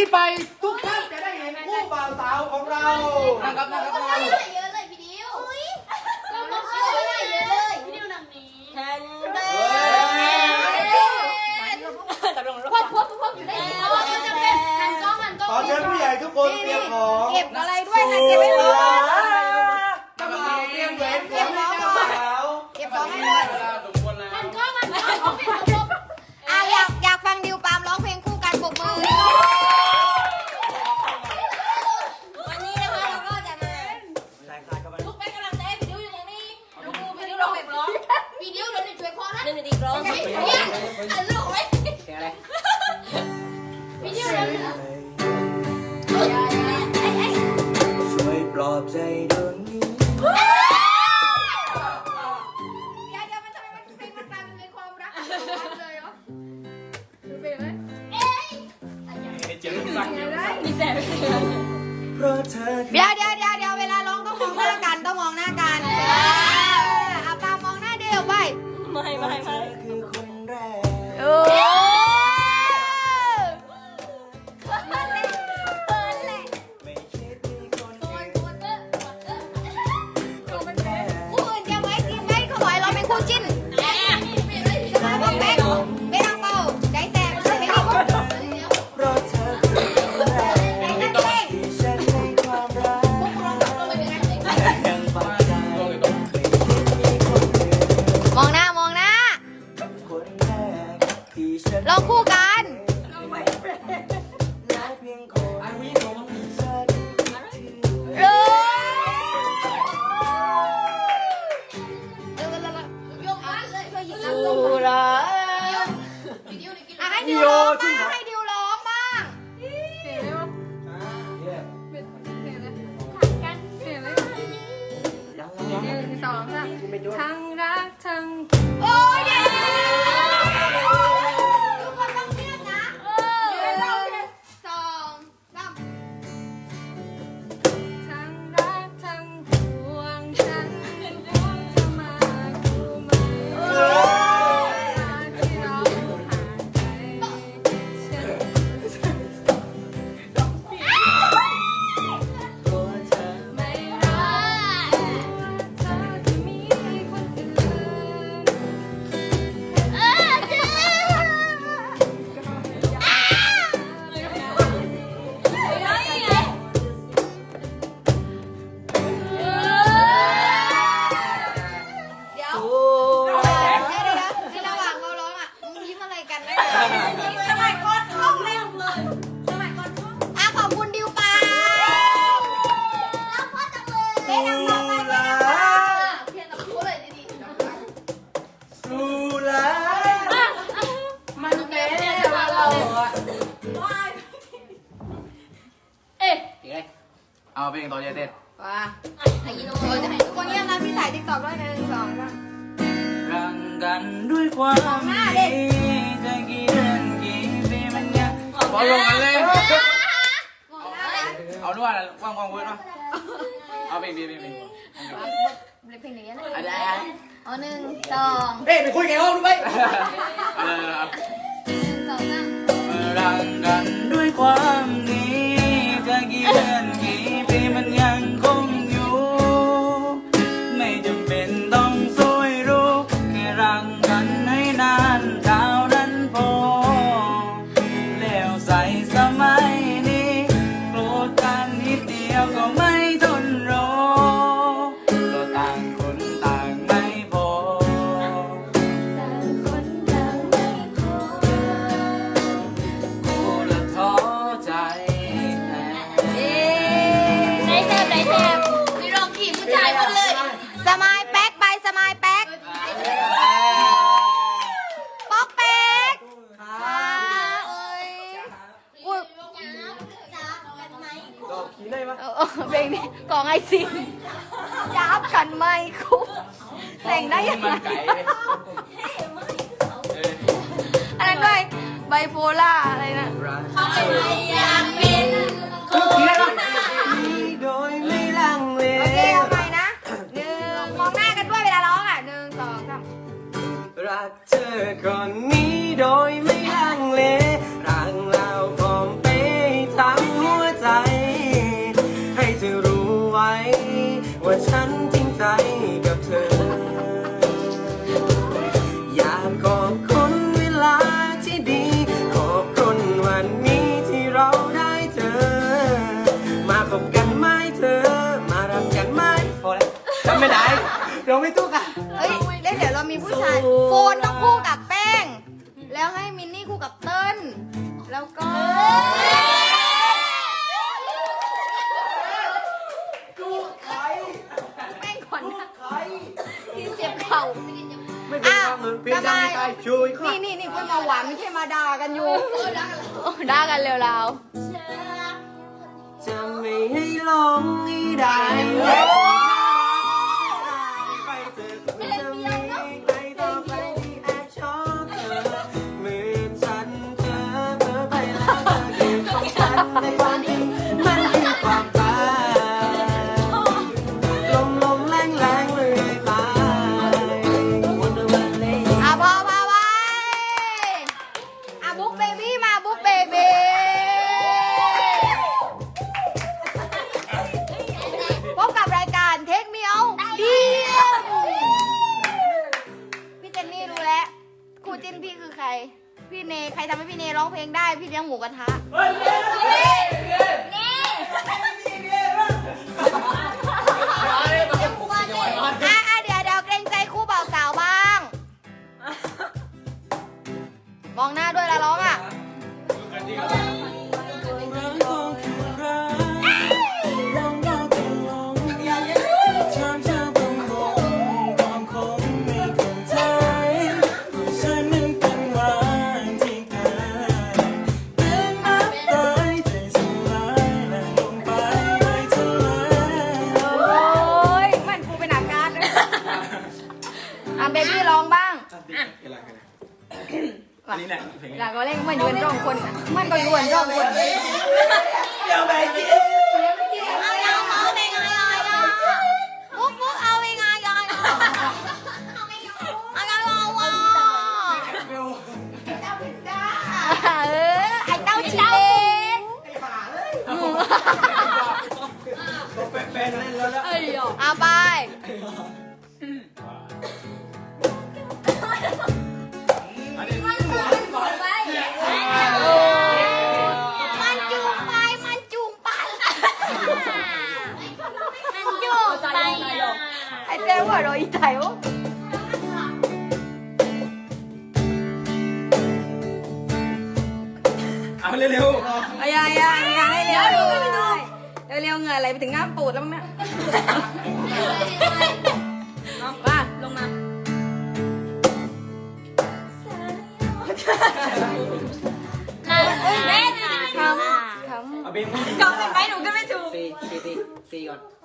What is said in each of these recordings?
ี้ไปทุกท่านจะได้เห็นคู่บ่าวสาวของเรานะครับนะครับเราเยอะเลยพี่ดิวราต้องเยอะเลเยอะเลยพี่ดิวนำนี้แทนเต้พวกพวกพวกอยู่ด้พวกจเป็นหันก้องหันก้องขอเชิญผู้ใหญ่ทุกคนเตรียมของเก็บอะไรด้วยนะเก็บไม่หมด ไปกำลังใจพี่ดิวอยู่ตรงนี้ลูกกูดิวลองไปร้องพี่ดิวเดินไปช่วยคอนะเดินไปดีกรองพี่ฮัลูกไว้ดิวเดิน ช่วยปลอบใจ สองสามทั้งรักทั้ง เพลงอ้นะอะไรอ่อหนึ่งสองเฮ้ยไปคุยกันห้องรู้ไหมหนึ่งสองสาม รักกันด้วยความดี ไอซิยับกันไหมคุ้มแต่งได้ยังไงอันนั้นวยไบโพล่าอะไรนะ เขาเป็นไรยัง ช่วยค่ะนี่นี่นี่เพิ่งมาหวานไม่ใช่มาด่ากันอยู่ด่ากันเร็วเจะไม่ให้ลงให้ได้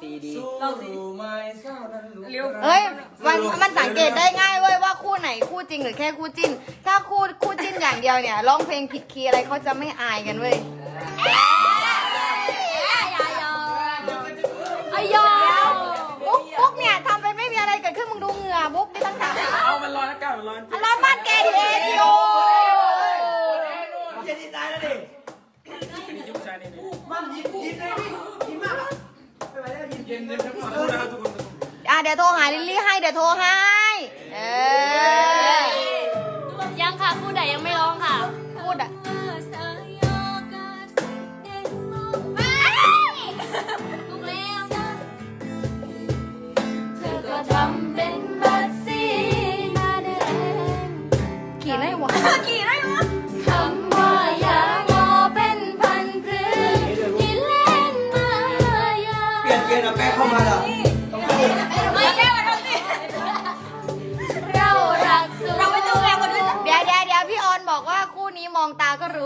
ซีดีเศร้านั้เฮ้ยมันมันสังเกตได้ง่ายเว้ยว่าคู่ไหนคู่จริงหรือแค่คู่จิ้น ถ้าคู่คู่จิ้นอย่างเดียวเนี่ยร้องเพลงผิดคีย์อะไรเขาจะไม่อายกันเว้ยไอยอบุ๊กบุ๊กเนี่ยทำไปนไม่มีอะไรเกิดขึ้นมึงดูเหงื่อบุ๊กดิทั้งสามเอามันร้อนอากาศมันร้อนจริงร้อนบ้านแกดิเอดิโอจะดีใจแล้วดิ มันยิ้ยิ้เลยดิ เอะเดี๋ยวโทรหาลิลลี่ให้เดี๋ยวโทรให้ เออ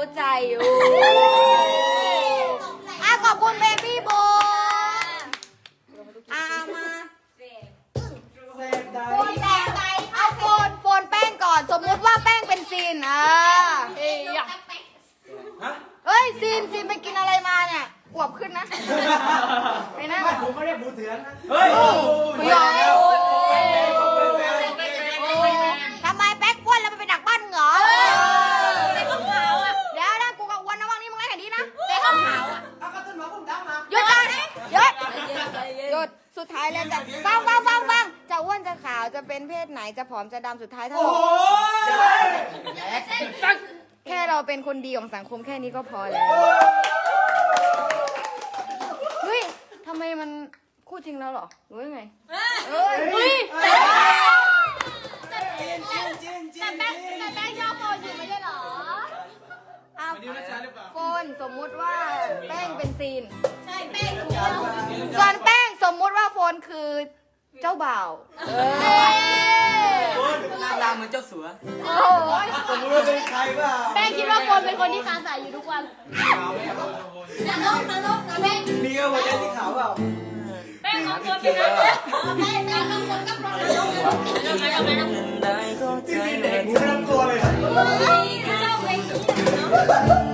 ู้ใจอยู่อะขอบคุณเบบี้ พอแล้วเฮ้ยทำไมมันคู่จริงแล้วเหรอหรือว่าไงเอ้ยเฮ้ยแต่แป้งแต่แป้งชอบโฟนอยู่ไม่ใช่เหรออะโฟนสมมุติว่าแป้งเป็นซีนใช่แป้งถูกต้องส่วนแป้งสมมุติว่าโฟนคือ เจ้าบ่าวเออหน้าตาเหมือนเจ้าสัวโอ้โหสมมติว่าเป็นใครเปล่าแป้งคิดว่าโฟนเป็นคนที่คานสายอยู่ทุกวันนรกนรกนะแป้งมีก็หัวใจสีขาวเปล่าแป้งของโฟนเป็นนรกแป้งแป้งของโฟนก็ปลดนรกทำไมทำไมทำไมได้เข้าใจเด็กกูไม่ต้องกลัวเลยเฮ้ยเจ้าเพลงนี้เนาะ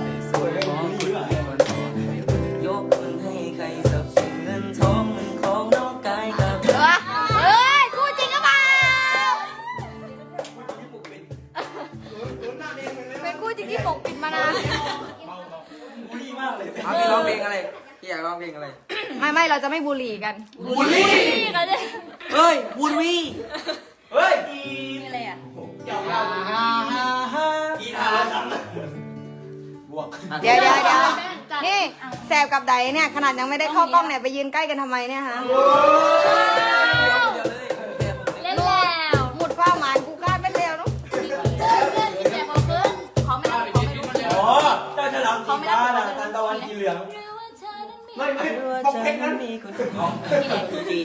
มานานบูลลี่มากเลยเอาพี่ร้องเพลงอะไรพี่อยากร้องเพลงอะไร ไม่ไม่เราจะไม่บูลลี่กัน บูลลี่กันเลยเฮ้ยบุญวีเฮ้ยอะไรอะอีทาจังบวกเดี๋ยวเดี๋ยวเดี๋ยวนี่แสบกับไดเนี่ย ขนาดยังไม่ได้เข้ากล้องเนี่ย ไปยืนใกล้กันทำไมเนี่ยฮะ นตะวันสีเหลืองไม่ไม่ปกเพชรนั้นมีคนของจี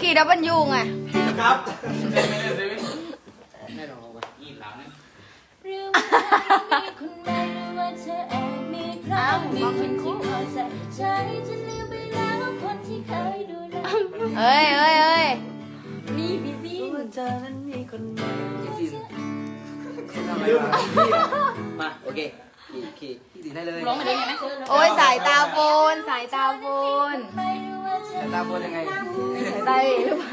ขี่ดับเบิลยูไงครับไม่ร้องว่ะยี่หลังหรือว่ามีคนใหม่หรือว่าเธอแอบมีใครมีคนที่คอยใส่ใจจนลืมไปแล้วคนที่เคยดูแลเอ้ยเอ้ยเอ้ยมีพี่ซีเจอนั้นมีคนใหม่พี่สินลืมมาโอเคขี่ขี่ พี่สินได้เลยร้องมาได้ไหมโอ้ยสายตาโฟนสายตาโฟนไม่รู้ว่าเธอตาโฟนยังไงสายตาเอ๋หรือเปล่า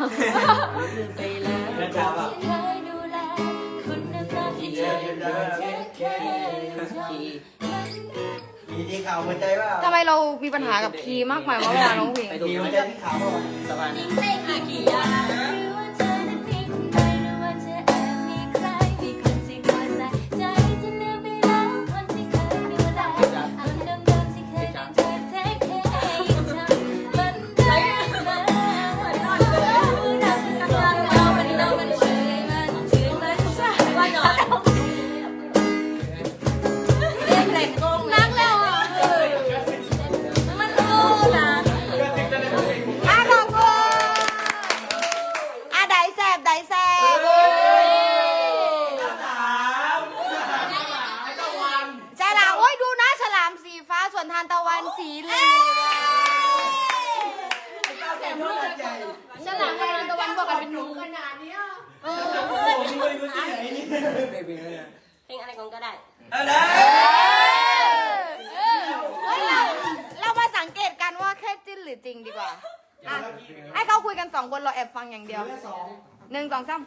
ไปแล้วนะจ๊ะป่ะเคยดูแลคุณน้ำตาที่เธอเทคแคร์ขี่มีสีขาวหัวใจเปล่าทำไมเรามีปัญหากับคีย์มากมายว่าเวลาร้องเพลง ไปดูมีหัวมันใจจะสีขาวเปล่าสบาย วันบอกกันเป็นหนูโอ้โหนี่ไม่รู้ที่ไหนนี่เพลงอะไรก่อนก็ได้อะไรเฮ้ยเราเรามาสังเกตกันว่าแค่จิ้นหรือจริงดีกว่าอะให้เขาคุยกันสองคนเราแอบฟังอย่างเดียวหนึ่งสองสาม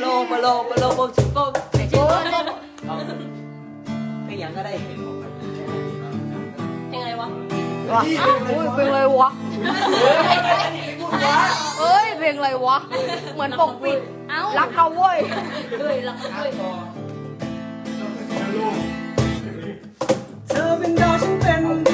โลโปโลโปโลโปชิโปใส่ชิโอ้โปยเพลงยังก็ได้เพลงอะไรวะวะอุ้ยเพลงอะไรวะ เอ้ย เพลงอะไรวะ เหมือนปกปิด เอ้ารักเขาเว้ย เฮ้ยรักเฮ้ยเธอเป็นดาวฉันเป็นดิ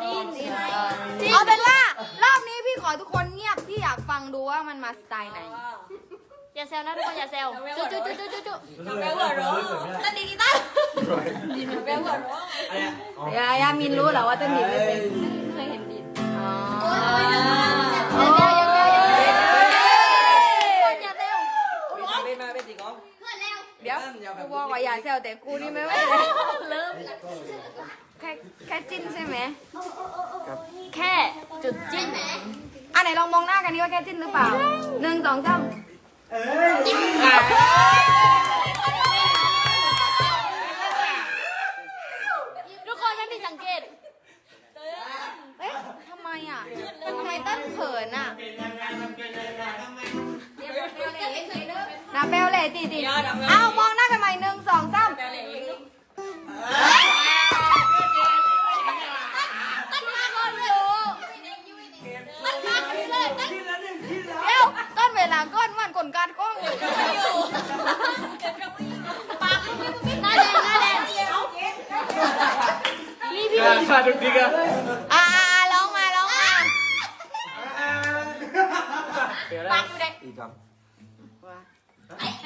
เอาเป็นว่ารอบนี้พี่ขอทุกคนเงียบพี่อยากฟังดูว่ามันมาสไตล์ไหน อย่าแซวนะทุกคนอย่าแซวจุ๊จุ๊จุ๊จุ๊จุ๊จุ๊ต้นดีกีตาร์ยายามินรู้เหรอว่าต้นดีไม่เป็นเคยเห็นดินอ๋อ อย่าแซวอย่าแซว เป็นมาเป็นตีกอล์ฟ เดี๋ยวกูบอกว่าอย่าแซวแต่กูนี่ไม่ไหวเริ่มแค่แค่จิ้นใช่ไหมแค่จุดจิ้นอะไหนลองมองหน้ากันนี่ว่าแค่จิ้นหรือเปล่าหนึ่งสองสามทุกคนไม่ผิดสังเกตเอ๊ะทำไมอะทำไมต้นเขินอะ นาเบลเลยตีตีเอามองหน้ากันใหม่หนึ่งสองสามต้นมาก่อนอยู่ต้นมาต้นเวลาก้อนมันกลการก้องค่ะทุกทีกันอ่าร้องมาร้องมาปังอยู่เด็กตีกอล์ฟ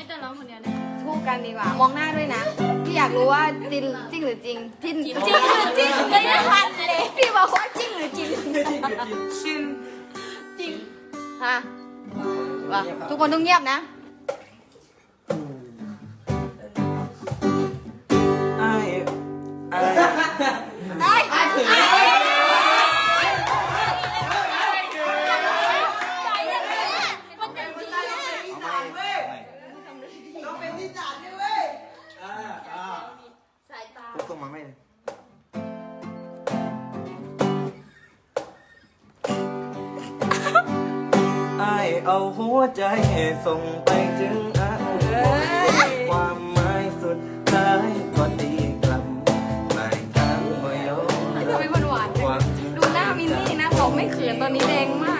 ให้ตัวร้องคนเดียวนะคู่กันดีกว่า มองหน้าด้วยนะ พี่อยากรู้ว่าจริงจริงหรือจริงจริงจริงหรือจริงไม่ได้ทันเลยพี่บอกว่าจริงหรือจริงชินฮะว่าทุกคนต้องเงียบนะไอ้ไอ้ไอ้ไอ้ หัวใจส่งไปถึงอาความหมายสุดท้ายก็ตีกลับไม่ตั้งไม่ยอมทำไมมันหวานจังดูหน้ามินนี่นะบอกไม่เขินตอนนี้แดงมาก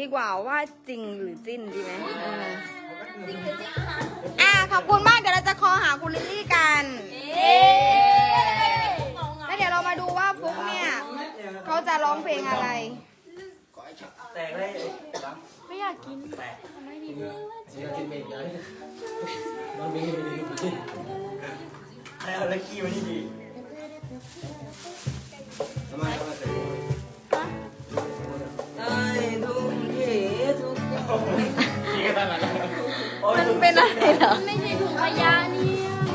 ดูตัดสินดีกว่าว่าจริงหรือจิ้นดีไหมเอออะขอบคุณมากเดี๋ยวเราจะคอหาคุณลิลลี่กันแล้วเดี๋ยวเรามาดูว่าฟุกเนี่ย เขาจะร้องเพลงอะไร แตกเลยไม่อยากกินให้เอาละกี้มานี่ดีทำไมทำไมเสร็จ มันเป็นอะไรเหรอ ไม่ใช่ถุงขยะเนี่ย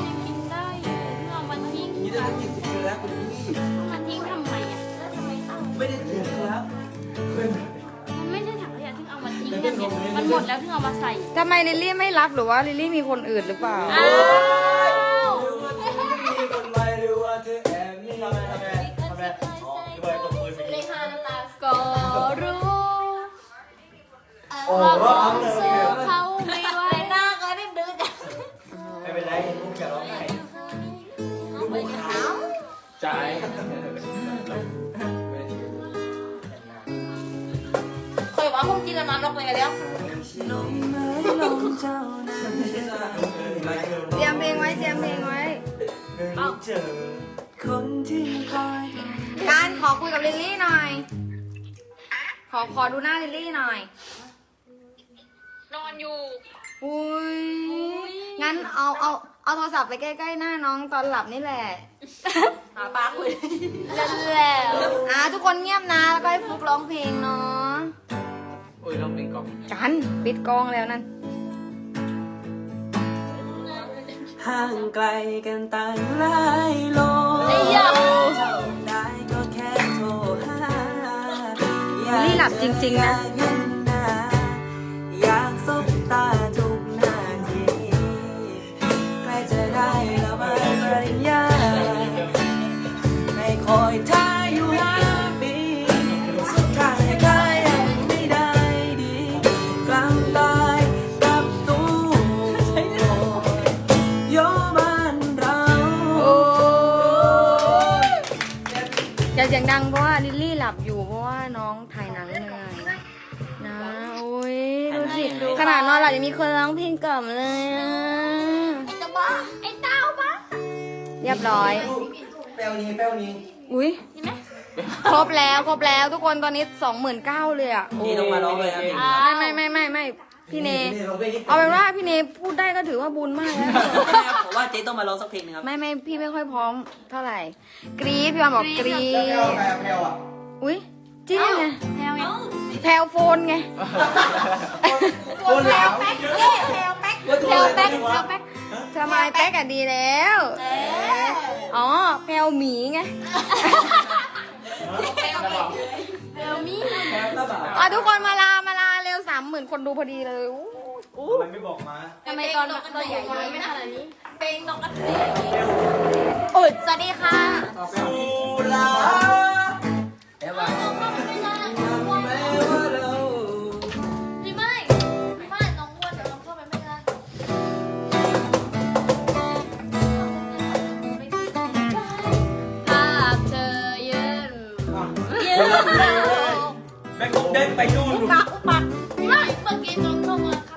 ยังกินได้อยู่เอามันทิ้งนี่ได้กินสิบปีแล้วคุณพี่มันทิ้งทำไมอะแล้วทำไมต้องไม่ได้ถึงครับมันไม่ใช่ถังขยะที่เอามาทิ้งกันเนี่ยมันหมดแล้วที่เอามาใส่ทำไมลิลลี่ไม่รับหรือว่าลิลลี่มีคนอื่นหรือเปล่า ว่าร้องเลยสู้เขาไม่ไหวหน้าก็ได้ดื้อจ้ะไม่เป็นไรลูกจะร้องไห้เอาไปกันเอาจ่ายเคยว่าคงกินแล้วนอนลงไปกันแล้วน้องไงเจ้านั้นเตรียมเพลงไว้เตรียมเพลงไว้เจอคนที่คอยการขอคุยกับลิลลี่หน่อย ขอขอดูหน้าลิลลี่หน่อย อนอยู่ อุ้ย งั้นเอาเอาเอาโทรศัพท์ไปใกล้ๆหน้าน้องตอนหลับนี่แหละ หาปลาคุยแล้วแล้วอะทุกคนเงียบนะ แล้วก็ให้ฟุกร้องเพลงเนาะ โอ้ยเราเป็นกล่องกันปิดกล้องแล้วนั่น ห่างไกลกันตั้งหลายโลไอ้ยาทำได้ก็แค่โทรหานี่หลับจริงๆนะอยากเห็นหน้า อ ยังมีคนร้องเพลงกล่อมเลยอะไอ้เจ้าบ้าไอ้เต้าบ้าเรียบร้อย แป้วนี้แป้วนี้อุ้ยครบแล้วครบแล้วทุกคนตอนนี้สองหมื่นเก้าเลยอะโอ้นี่ต้องมาร้องเลยครับไม่ไม่ไม่ไม่ไม่พี่เนนี่ร้องเพลงนี้เอาเป็นว่าพี่เนพูดได้ก็ถือว่าบุญมากแล้ว ผมว่าเจ๊ต้องมาร้องสักเพลงนึงครับ ไม่ไม่พี่ไม่ค่อยพร้อมเท่าไหร่ กรี๊ดพี่วานบอกกรี๊ดแพลวอะ อุ้ย จริงไงแพลวไงแพลวโฟนไงคนแล้วแพลวแป๊กแพลวแป๊กแพลวแป๊กทำไมแป๊กอะดีแล้วอ๋อแพลวหมีไงแพลวมี่อะทุกคนมาลามาลาเร็วสามหมื่นคนดูพอดีเลยอู้ทำไมไม่บอกมาทำไมตอนตอนใหญ่ไม่ขนาดนี้เพลงนกกระเทยอุดสวัสดีค่ะสุลาแอบว่า ม่งเ